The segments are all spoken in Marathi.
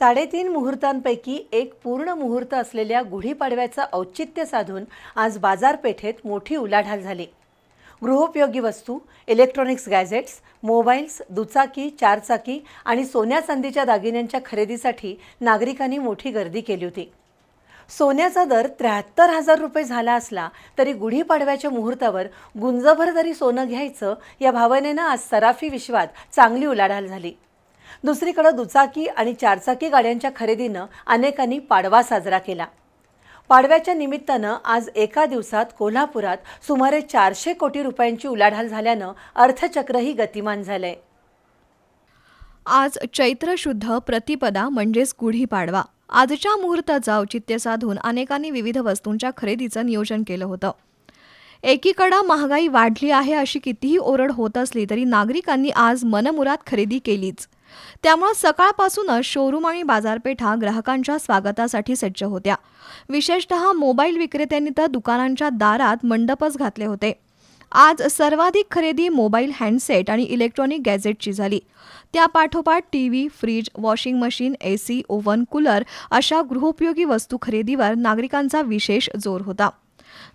साडेतीन मुहूर्तांपैकी एक पूर्ण मुहूर्त असलेल्या गुढीपाडव्याचं औचित्य साधून आज बाजारपेठेत मोठी उलाढाल झाली. गृहोपयोगी वस्तू इलेक्ट्रॉनिक्स गॅजेट्स मोबाईल्स दुचाकी चारचाकी आणि सोन्या चांदीच्या दागिन्यांच्या खरेदीसाठी नागरिकांनी मोठी गर्दी केली होती. सोन्याचा दर त्र्याहत्तर हजार रुपये झाला असला तरी गुढीपाडव्याच्या मुहूर्तावर गुंजभर जरी सोनं घ्यायचं या भावनेनं आज सराफी विश्वात चांगली उलाढाल झाली. दुसरीकडे दुचाकी आणि चारचाकी गाड्यांच्या खरेदीनं अनेकांनी पाडवा साजरा केला. पाडव्याच्या निमित्तानं आज एका दिवसात कोल्हापुरात सुमारे चारशे कोटी रुपयांची उलाढाल झाल्यानं अर्थचक्रही गतिमान झालंय. आज चैत्र शुद्ध प्रतिपदा म्हणजेच गुढीपाडवा आजच्या मुहूर्ताचं औचित्य साधून अनेकांनी विविध वस्तूंच्या खरेदीचं नियोजन केलं होतं. एकीकडं महागाई वाढली आहे अशी कितीही ओरड होत असली तरी नागरिकांनी आज मनमुरात खरेदी केलीच. त्यामुळं सकाळपासूनच शोरूम आणि बाजारपेठा ग्राहकांच्या स्वागतासाठी सज्ज होत्या. विशेषतः मोबाईल विक्रेत्यांनी तर दुकानांच्या दारात मंडपच घातले होते. आज सर्वाधिक खरेदी मोबाईल हँडसेट आणि इलेक्ट्रॉनिक गॅजेटची झाली. त्यापाठोपाठ T V fridge washing machine A C oven cooler अशा गृहोपयोगी वस्तू खरेदीवर नागरिकांचा विशेष जोर होता.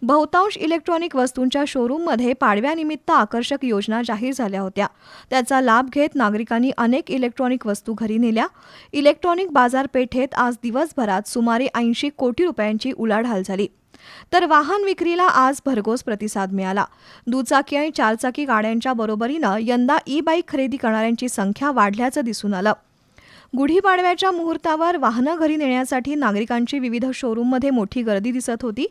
बहुतांश इलेक्ट्रॉनिक वस्तूंच्या शोरूममध्ये पाडव्यानिमित्त आकर्षक योजना जाहीर झाल्या होत्या. त्याचा लाभ घेत नागरिकांनी अनेक इलेक्ट्रॉनिक वस्तू घरी नेल्या. इलेक्ट्रॉनिक बाजारपेठेत आज दिवसभरात सुमारे ऐंशी कोटी रुपयांची उलाढाल झाली. तर वाहन विक्रीला आज भरघोस प्रतिसाद मिळाला. दुचाकी आणि चारचाकी गाड्यांच्या बरोबरीनं यंदा ई बाईक खरेदी करणाऱ्यांची संख्या वाढल्याचं दिसून आलं. गुढीपाडव्याच्या मुहूर्तावर वाहनं घरी नेण्यासाठी नागरिकांची विविध शोरूममध्ये मोठी गर्दी दिसत होती.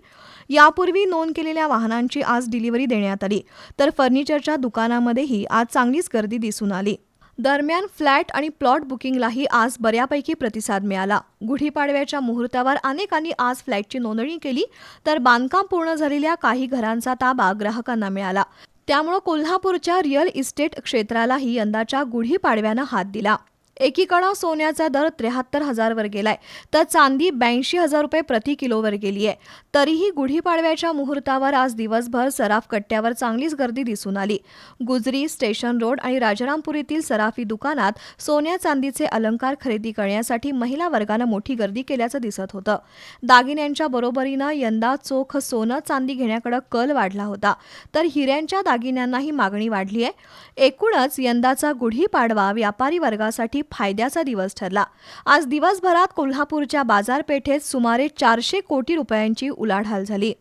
यापूर्वी नोंद केलेल्या वाहनांची आज डिलिव्हरी देण्यात आली. तर फर्निचरच्या दुकानामध्येही आज चांगलीच गर्दी दिसून आली. दरम्यान फ्लॅट आणि प्लॉट बुकिंगलाही आज बऱ्यापैकी प्रतिसाद मिळाला. गुढीपाडव्याच्या मुहूर्तावर अनेकांनी आज फ्लॅटची नोंदणी केली तर बांधकाम पूर्ण झालेल्या काही घरांचा ताबा ग्राहकांना मिळाला. त्यामुळं कोल्हापूरच्या रिअल इस्टेट क्षेत्रालाही यंदाच्या गुढीपाडव्यानं हात दिला. एकीकडं सोन्याचा दर त्र्याहत्तर हजारवर गेलाय तर चांदी ब्याऐंशी हजार रुपये प्रति किलोवर गेली आहे तरीही गुढीपाडव्याच्या मुहूर्तावर आज दिवसभर सराफ कट्ट्यावर चांगलीच गर्दी दिसून आली. गुजरी स्टेशन रोड आणि राजारामपुरीतील सराफी दुकानात सोन्या चांदीचे अलंकार खरेदी करण्यासाठी महिला वर्गानं मोठी गर्दी केल्याचं दिसत होतं. दागिन्यांच्या बरोबरीनं यंदा चोख सोनं चांदी घेण्याकडे कल वाढला होता तर हिऱ्यांच्या दागिन्यांनाही मागणी वाढली आहे एकूणच यंदाचा गुढीपाडवा व्यापारी वर्गासाठी फायद्याचा दिवस ठरला. आज दिवसभरात कोल्हापूरच्या बाजारपेठेत सुमारे चारशे कोटी रुपयांची उलाढाल झाली.